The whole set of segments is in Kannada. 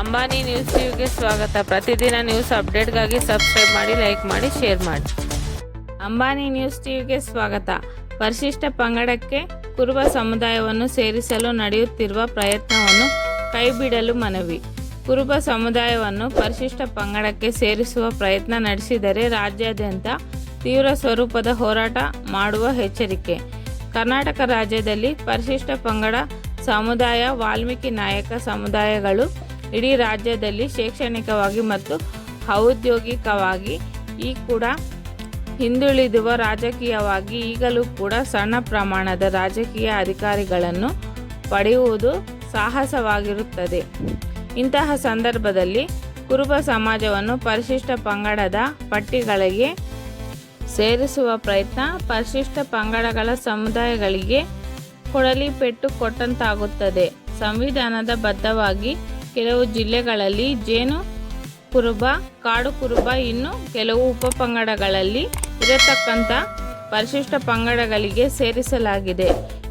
ಅಂಬಾನಿ ನ್ಯೂಸ್ ಟಿವಿಗೆ ಸ್ವಾಗತ. ಪ್ರತಿದಿನ ನ್ಯೂಸ್ ಅಪ್ಡೇಟ್ಗಾಗಿ ಸಬ್ಸ್ಕ್ರೈಬ್ ಮಾಡಿ, ಲೈಕ್ ಮಾಡಿ, ಶೇರ್ ಮಾಡಿ. ಅಂಬಾನಿ ನ್ಯೂಸ್ ಟಿವಿಗೆ ಸ್ವಾಗತ. ಪರಿಶಿಷ್ಟ ಪಂಗಡಕ್ಕೆ ಕುರುಬ ಸಮುದಾಯವನ್ನು ಸೇರಿಸಲು ನಡೆಯುತ್ತಿರುವ ಪ್ರಯತ್ನವನ್ನು ಕೈಬಿಡಲು ಮನವಿ. ಕುರುಬ ಸಮುದಾಯವನ್ನು ಪರಿಶಿಷ್ಟ ಪಂಗಡಕ್ಕೆ ಸೇರಿಸುವ ಪ್ರಯತ್ನ ನಡೆಸಿದರೆ ರಾಜ್ಯಾದ್ಯಂತ ತೀವ್ರ ಸ್ವರೂಪದ ಹೋರಾಟ ಮಾಡುವ ಎಚ್ಚರಿಕೆ. ಕರ್ನಾಟಕ ರಾಜ್ಯದಲ್ಲಿ ಪರಿಶಿಷ್ಟ ಪಂಗಡ ಸಮುದಾಯ, ವಾಲ್ಮೀಕಿ ನಾಯಕ ಸಮುದಾಯಗಳು ಇಡೀ ರಾಜ್ಯದಲ್ಲಿ ಶೈಕ್ಷಣಿಕವಾಗಿ ಮತ್ತು ಔದ್ಯೋಗಿಕವಾಗಿ ಈ ಕೂಡ ಹಿಂದುಳಿದುವ ರಾಜಕೀಯವಾಗಿ ಈಗಲೂ ಕೂಡ ಸಣ್ಣ ಪ್ರಮಾಣದ ರಾಜಕೀಯ ಅಧಿಕಾರಿಗಳನ್ನು ಪಡೆಯುವುದು ಸಾಹಸವಾಗಿರುತ್ತದೆ. ಇಂತಹ ಸಂದರ್ಭದಲ್ಲಿ ಕುರುಬ ಸಮಾಜವನ್ನು ಪರಿಶಿಷ್ಟ ಪಂಗಡದ ಪಟ್ಟಿಗಳಿಗೆ ಸೇರಿಸುವ ಪ್ರಯತ್ನ ಪರಿಶಿಷ್ಟ ಪಂಗಡಗಳ ಸಮುದಾಯಗಳಿಗೆ ಕೊಡಲಿ ಪೆಟ್ಟು ಕೊಟ್ಟಂತಾಗುತ್ತದೆ. ಸಂವಿಧಾನದ ಬದ್ಧವಾಗಿ ಕೆಲವು ಜಿಲ್ಲೆಗಳಲ್ಲಿ ಜೇನು ಕುರುಬ, ಕಾಡು ಕುರುಬ, ಇನ್ನು ಕೆಲವು ಉಪಪಂಗಡಗಳಲ್ಲಿ ಇರತಕ್ಕಂಥ ಪರಿಶಿಷ್ಟ ಪಂಗಡಗಳಿಗೆ ಸೇರಿಸಲಾಗಿದೆ.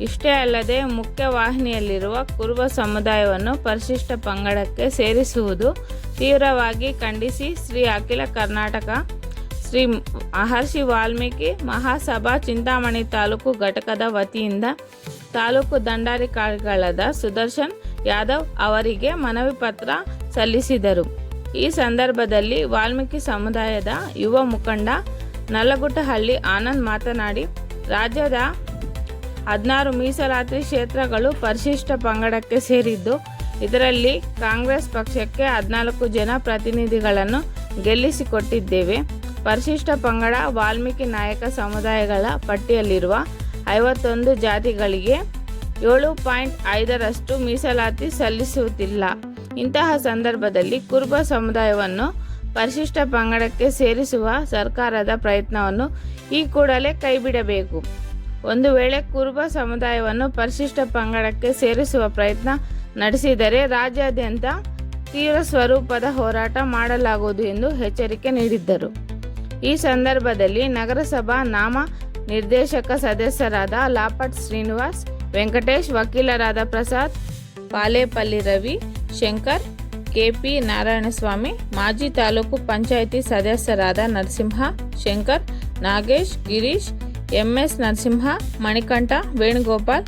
ಇಷ್ಟೇ ಅಲ್ಲದೆ ಮುಖ್ಯ ವಾಹಿನಿಯಲ್ಲಿರುವ ಕುರುಬ ಸಮುದಾಯವನ್ನು ಪರಿಶಿಷ್ಟ ಪಂಗಡಕ್ಕೆ ಸೇರಿಸುವುದು ತೀವ್ರವಾಗಿ ಖಂಡಿಸಿ ಶ್ರೀ ಅಖಿಲ ಕರ್ನಾಟಕ ಶ್ರೀ ಮಹರ್ಷಿ ವಾಲ್ಮೀಕಿ ಮಹಾಸಭಾ ಚಿಂತಾಮಣಿ ತಾಲೂಕು ಘಟಕದ ವತಿಯಿಂದ ತಾಲೂಕು ದಂಡಾಧಿಕಾರಿಗಳಾದ ಸುದರ್ಶನ್ ಯಾದವ್ ಅವರಿಗೆ ಮನವಿ ಪತ್ರ ಸಲ್ಲಿಸಿದರು. ಈ ಸಂದರ್ಭದಲ್ಲಿ ವಾಲ್ಮೀಕಿ ಸಮುದಾಯದ ಯುವ ಮುಖಂಡ ನಲ್ಲಗುಟ್ಟಹಳ್ಳಿ ಆನಂದ್ ಮಾತನಾಡಿ, ರಾಜ್ಯದ ಹದಿನಾರು ಮೀಸಲಾತಿ ಕ್ಷೇತ್ರಗಳು ಪರಿಶಿಷ್ಟ ಪಂಗಡಕ್ಕೆ ಸೇರಿದ್ದು, ಇದರಲ್ಲಿ ಕಾಂಗ್ರೆಸ್ ಪಕ್ಷಕ್ಕೆ ಹದಿನಾಲ್ಕು ಜನ ಪ್ರತಿನಿಧಿಗಳನ್ನು ಗೆಲ್ಲಿಸಿಕೊಟ್ಟಿದ್ದೇವೆ. ಪರಿಶಿಷ್ಟ ಪಂಗಡ ವಾಲ್ಮೀಕಿ ನಾಯಕ ಸಮುದಾಯಗಳ ಪಟ್ಟಿಯಲ್ಲಿರುವ ಐವತ್ತೊಂದು ಜಾತಿಗಳಿಗೆ ಏಳು ಪಾಯಿಂಟ್ ಐದರಷ್ಟು ಮೀಸಲಾತಿ ಸಲ್ಲಿಸುವುದಿಲ್ಲ. ಇಂತಹ ಸಂದರ್ಭದಲ್ಲಿ ಕುರುಬ ಸಮುದಾಯವನ್ನು ಪರಿಶಿಷ್ಟ ಪಂಗಡಕ್ಕೆ ಸೇರಿಸುವ ಸರ್ಕಾರದ ಪ್ರಯತ್ನವನ್ನು ಈ ಕೂಡಲೇ ಕೈಬಿಡಬೇಕು. ಒಂದು ವೇಳೆ ಕುರುಬ ಸಮುದಾಯವನ್ನು ಪರಿಶಿಷ್ಟ ಪಂಗಡಕ್ಕೆ ಸೇರಿಸುವ ಪ್ರಯತ್ನ ನಡೆಸಿದರೆ ರಾಜ್ಯಾದ್ಯಂತ ತೀವ್ರ ಸ್ವರೂಪದ ಹೋರಾಟ ಮಾಡಲಾಗುವುದು ಎಂದು ಎಚ್ಚರಿಕೆ ನೀಡಿದ್ದರು. ಈ ಸಂದರ್ಭದಲ್ಲಿ ನಗರಸಭಾ ನಾಮ ನಿರ್ದೇಶಕ ಸದಸ್ಯರಾದ ಲಾಪಟ್ ಶ್ರೀನಿವಾಸ್ ವೆಂಕಟೇಶ್ ವಕೀಲರಾದ ಪ್ರಸಾದ್ ಪಾಲೇಪಲ್ಲಿ ರವಿ ಶಂಕರ್ ಕೆಪಿ ನಾರಾಯಣಸ್ವಾಮಿ ಮಾಜಿ ತಾಲೂಕು ಪಂಚಾಯಿತಿ ಸದಸ್ಯರಾದ ನರಸಿಂಹ ಶಂಕರ್ ನಾಗೇಶ್ ಗಿರೀಶ್ ಎಂಎಸ್ ನರಸಿಂಹ ಮಣಿಕಂಠ ವೇಣುಗೋಪಾಲ್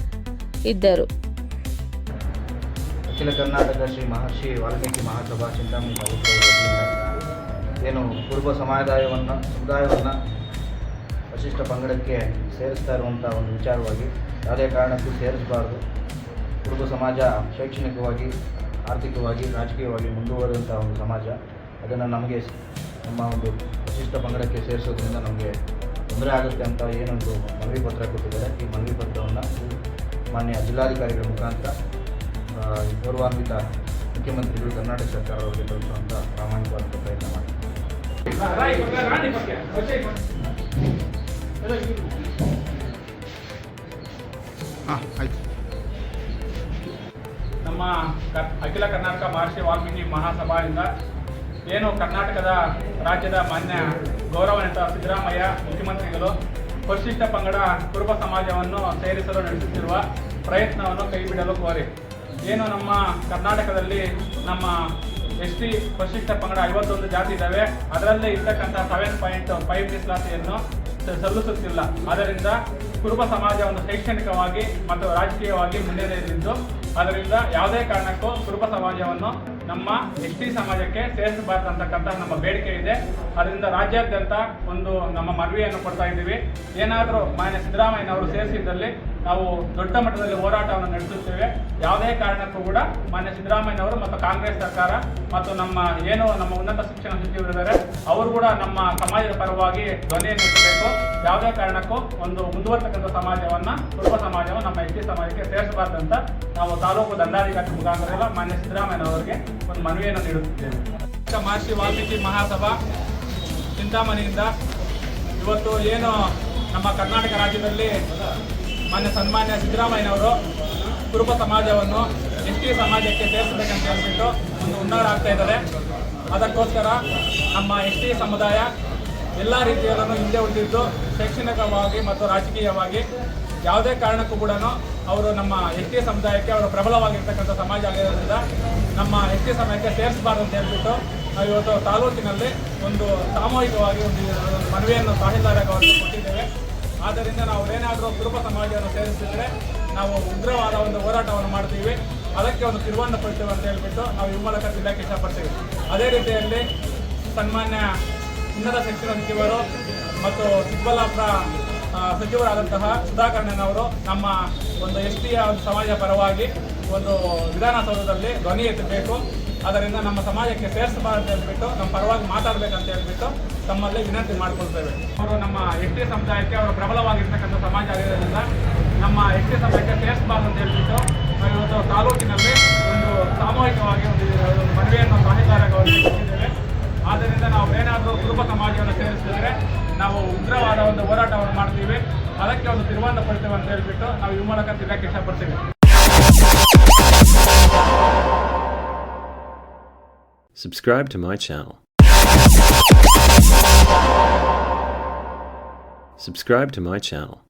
ಇದ್ದರು ಅಖಿಲ ಕರ್ನಾಟಕ ಶ್ರೀ ಮಹರ್ಷಿ ವಾಲ್ಮೀಕಿ ಮಹಾಸಭಾ ಚಿಂತಾಮಣಿ ತಾಲೂಕು ವತಿಯಿಂದ ಏನು ಕುರುಬ ಸಮುದಾಯವನ್ನು ಸಮುದಾಯವನ್ನು ವಶಿಷ್ಠ ಪಂಗಡಕ್ಕೆ ಸೇರಿಸ್ತಾ ಇರುವಂಥ ಒಂದು ವಿಚಾರವಾಗಿ ಯಾವುದೇ ಕಾರಣಕ್ಕೂ ಸೇರಿಸಬಾರ್ದು. ಕುರುಬ ಸಮಾಜ ಶೈಕ್ಷಣಿಕವಾಗಿ, ಆರ್ಥಿಕವಾಗಿ, ರಾಜಕೀಯವಾಗಿ ಮುಂದುವರೆದಂಥ ಒಂದು ಸಮಾಜ. ಅದನ್ನು ನಮಗೆ ನಮ್ಮ ಒಂದು ವಿಶಿಷ್ಟ ಪಂಗಡಕ್ಕೆ ಸೇರಿಸೋದ್ರಿಂದ ನಮಗೆ ತೊಂದರೆ ಆಗುತ್ತೆ ಅಂತ ಏನೊಂದು ಮನವಿ ಪತ್ರ ಕೊಟ್ಟಿದ್ದಾರೆ. ಈ ಮನವಿ ಪತ್ರವನ್ನು ಮಾನ್ಯ ಜಿಲ್ಲಾಧಿಕಾರಿಗಳ ಮುಖಾಂತರ ಗೌರವಾನ್ವಿತ ಮುಖ್ಯಮಂತ್ರಿಗಳು ಕರ್ನಾಟಕ ಸರ್ಕಾರ ಅವರಿಗೆ ತಲುಪಿಸುವಂಥ ಪ್ರಾಮಾಣಿಕವಾದಂಥ ಪ್ರಯತ್ನ ಮಾಡಿ ಹಾಂ ನಮ್ಮ ಅಖಿಲ ಕರ್ನಾಟಕ ಮಹರ್ಷಿ ವಾಲ್ಮೀಕಿ ಮಹಾಸಭಾದಿಂದ ಏನು ಕರ್ನಾಟಕದ ರಾಜ್ಯದ ಮಾನ್ಯ ಗೌರವಾನ್ವಿತ ಸಿದ್ದರಾಮಯ್ಯ ಮುಖ್ಯಮಂತ್ರಿಗಳು, ಪರಿಶಿಷ್ಟ ಪಂಗಡ ಕುರುಬ ಸಮಾಜವನ್ನು ಸೇರಿಸಲು ನಡೆಸುತ್ತಿರುವ ಪ್ರಯತ್ನವನ್ನು ಕೈಬಿಡಲು ಕೋರಿ. ಏನು ನಮ್ಮ ಕರ್ನಾಟಕದಲ್ಲಿ ನಮ್ಮ ಎಸ್ ಟಿ ಪರಿಶಿಷ್ಟ ಪಂಗಡ ಐವತ್ತೊಂದು ಜಾತಿ ಇದ್ದಾವೆ ಅದರಲ್ಲೇ ಇರ್ತಕ್ಕಂಥ ಸೆವೆನ್ ಪಾಯಿಂಟ್ ಫೈವ್ ಮೀಸಲಾತಿಯನ್ನು ಸಲ್ಲಿಸುತ್ತಿಲ್ಲ. ಆದ್ದರಿಂದ ಕುರುಬ ಸಮಾಜವನ್ನು ಶೈಕ್ಷಣಿಕವಾಗಿ ಮತ್ತು ರಾಜಕೀಯವಾಗಿ ಮುನ್ನಡೆಯಲಿದ್ದು ಅದರಿಂದ ಯಾವುದೇ ಕಾರಣಕ್ಕೂ ಕುರುಬ ಸಮಾಜವನ್ನು ನಮ್ಮ ಎಸ್ ಟಿ ಸಮಾಜಕ್ಕೆ ಸೇರಿಸಬಾರ್ದು ಅಂತಕ್ಕಂಥ ನಮ್ಮ ಬೇಡಿಕೆ ಇದೆ. ಅದರಿಂದ ರಾಜ್ಯಾದ್ಯಂತ ಒಂದು ನಮ್ಮ ಮನವಿಯನ್ನು ಕೊಡ್ತಾ ಇದ್ದೀವಿ. ಏನಾದರೂ ಮಾನ್ಯ ಸಿದ್ದರಾಮಯ್ಯನವರು ಸೇರಿಸಿದ್ದಲ್ಲಿ ನಾವು ದೊಡ್ಡ ಮಟ್ಟದಲ್ಲಿ ಹೋರಾಟವನ್ನು ನಡೆಸುತ್ತೇವೆ. ಯಾವುದೇ ಕಾರಣಕ್ಕೂ ಕೂಡ ಮಾನ್ಯ ಸಿದ್ದರಾಮಯ್ಯನವರು ಮತ್ತು ಕಾಂಗ್ರೆಸ್ ಸರ್ಕಾರ ಮತ್ತು ನಮ್ಮ ಏನು ನಮ್ಮ ಉನ್ನತ ಶಿಕ್ಷಣ ಸಚಿವರಿದ್ದಾರೆ, ಅವರು ಕೂಡ ನಮ್ಮ ಸಮಾಜದ ಪರವಾಗಿ ಧ್ವನಿಯನ್ನು ಎತ್ತಬೇಕು. ಯಾವುದೇ ಕಾರಣಕ್ಕೂ ಒಂದು ಮುಂದುವರ್ತಕ್ಕಂಥ ಸಮಾಜವನ್ನು ಕುಟುಂಬ ಸಮಾಜವನ್ನು ನಮ್ಮ ಎಸ್ ಟಿ ಸಮಾಜಕ್ಕೆ ಅಂತ ನಾವು ತಾಲೂಕು ದಂಡಾಧಿಕಾರಿ ಮುಖಾಂತರ ಮಾನ್ಯ ಸಿದ್ದರಾಮಯ್ಯನವರಿಗೆ ಒಂದು ಮನವಿಯನ್ನು ನೀಡುತ್ತಿದ್ದೇವೆ ಮಹರ್ಷಿ ವಾಲ್ಮೀಕಿ ಮಹಾಸಭಾ, ಚಿಂತಾಮಣಿಯಿಂದ ಇವತ್ತು ಏನು ನಮ್ಮ ಕರ್ನಾಟಕ ರಾಜ್ಯದಲ್ಲಿ ಮಾನ್ಯ ಸನ್ಮಾನ್ಯ ಸಿದ್ದರಾಮಯ್ಯನವರು ಕುರುಬ ಸಮಾಜವನ್ನು ಎಸ್ ಟಿ ಸಮಾಜಕ್ಕೆ ಸೇರಿಸಬೇಕಂತ ಹೇಳ್ಬಿಟ್ಟು ಒಂದು ಹುನ್ನಾರ ಆಗ್ತಾ ಇದ್ದಾರೆ. ಅದಕ್ಕೋಸ್ಕರ ನಮ್ಮ ಎಸ್ ಟಿ ಸಮುದಾಯ ಎಲ್ಲ ರೀತಿಯಲ್ಲೂ ಹಿಂದೆ ಉಳಿದಿದ್ದು ಶೈಕ್ಷಣಿಕವಾಗಿ ಮತ್ತು ರಾಜಕೀಯವಾಗಿ ಯಾವುದೇ ಕಾರಣಕ್ಕೂ ಕೂಡ ಅವರು ನಮ್ಮ ಎಸ್ ಟಿ ಸಮುದಾಯಕ್ಕೆ, ಅವರು ಪ್ರಬಲವಾಗಿರ್ತಕ್ಕಂಥ ಸಮಾಜ ಆಗಿರೋದ್ರಿಂದ ನಮ್ಮ ಎಸ್ ಟಿ ಸಮಯಕ್ಕೆ ಸೇರಿಸಬಾರ್ದು ಅಂತ ಹೇಳ್ಬಿಟ್ಟು ನಾವು ಇವತ್ತು ತಾಲೂಕಿನಲ್ಲಿ ಒಂದು ಸಾಮೂಹಿಕವಾಗಿ ಒಂದು ಮನವಿಯನ್ನು ತಹಸೀಲ್ದಾರ್ ಅವರಿಗೆ ಕೊಟ್ಟಿದ್ದೇವೆ. ಆದ್ದರಿಂದ ನಾವು ಏನಾದರೂ ಕುರುಬ ಸಮಾಜವನ್ನು ಸೇರಿಸಿದ್ರೆ ನಾವು ಉಗ್ರವಾದ ಒಂದು ಹೋರಾಟವನ್ನು ಮಾಡ್ತೀವಿ. ಅದಕ್ಕೆ ಒಂದು ತಿರುವನ್ನು ಕೊಡ್ತೇವೆ ಅಂತ ಹೇಳ್ಬಿಟ್ಟು ನಾವು ಈ ಮೂಲಕ ತಿಳಿಯಕ್ಕೆ ಇಷ್ಟಪಡ್ತೀವಿ ಅದೇ ರೀತಿಯಲ್ಲಿ ಸನ್ಮಾನ್ಯ ಉನ್ನತ ಶಿಕ್ಷಣ ಮತ್ತು ಚಿಕ್ಕಬಳ್ಳಾಪುರ ಸಚಿವರಾದಂತಹ ಸುಧಾಕರ್ಣನವರು ನಮ್ಮ ಒಂದು ಎಸ್ ಟಿಯ ಒಂದು ಸಮಾಜ ಪರವಾಗಿ ಒಂದು ವಿಧಾನಸೌಧದಲ್ಲಿ ಧ್ವನಿ ಎತ್ತಬೇಕು. ಅದರಿಂದ ನಮ್ಮ ಸಮಾಜಕ್ಕೆ ಸೇರಿಸಬಾರದು ಹೇಳ್ಬಿಟ್ಟು, ನಮ್ಮ ಪರವಾಗಿ ಮಾತಾಡಬೇಕಂತ ಹೇಳ್ಬಿಟ್ಟು ತಮ್ಮಲ್ಲಿ ವಿನಂತಿ ಮಾಡ್ಕೊಳ್ತೇವೆ. ಅವರು ನಮ್ಮ ಎಸ್ ಟಿ ಸಮುದಾಯಕ್ಕೆ ಅವರು ಪ್ರಬಲವಾಗಿರ್ತಕ್ಕಂಥ ಸಮಾಜ ಆಗಿರೋದ್ರಿಂದ ನಮ್ಮ ಎಸ್ ಟಿ ಸಮುದಾಯಕ್ಕೆ ಸೇರಿಸಬಾರ್ದು ಅಂತ ಹೇಳ್ಬಿಟ್ಟು ಇವತ್ತು ತಾಲೂಕಿನಲ್ಲಿ ಒಂದು ಸಾಮೂಹಿಕವಾಗಿ ಒಂದು ಅವರಿಗೆ ಕೊಟ್ಟಿದ್ದೇವೆ. ಆದ್ದರಿಂದ ನಾವು ಏನಾದರೂ ಕುರುಬ ಸಮಾಜವನ್ನು ಸೇರಿಸಿದ್ರೆ ನಾವು ಉಗ್ರವಾದ ಒಂದು ಹೋರಾಟವನ್ನು ಮಾಡ್ತೀವಿ ಅದಕ್ಕೆ ಒಂದು ತಿರುವನ್ನು ಕೊಡ್ತೇವೆ ಅಂತ ಹೇಳ್ಬಿಟ್ಟು ನಾವು ಈ ಮೂಲಕ ತಿಳಿಯಕ್ಕೆ ಇಷ್ಟಪಡ್ತೀವಿ Subscribe to my channel. Subscribe to my channel.